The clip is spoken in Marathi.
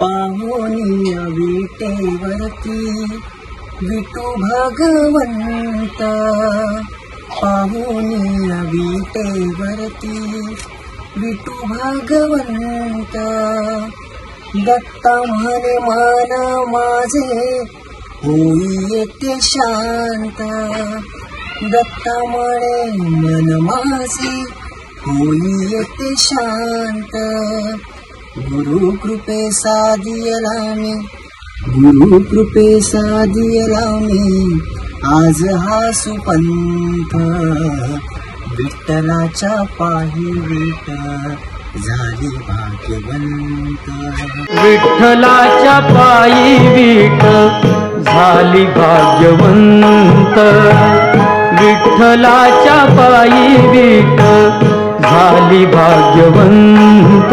पाहुणी विटेवरती विटू पाहुनी पाहुणी विटेवरती विटू भगवंता. दत्ता म्हणे मान माझे होई येते शांत. दत्ता म्हणे मन माझे होई येते शांत. गुरु कृपे साधियला मी गुरु कृपे साधियला मी आज हा सुपंथ विठ्ठलाच्या पाही विट झाली भाग्यवंत. विठ्ठलाच्या पायी विठ झाली भाग्यवंत. विठ्ठलाच्या पायी विठ झाली भाग्यवंत.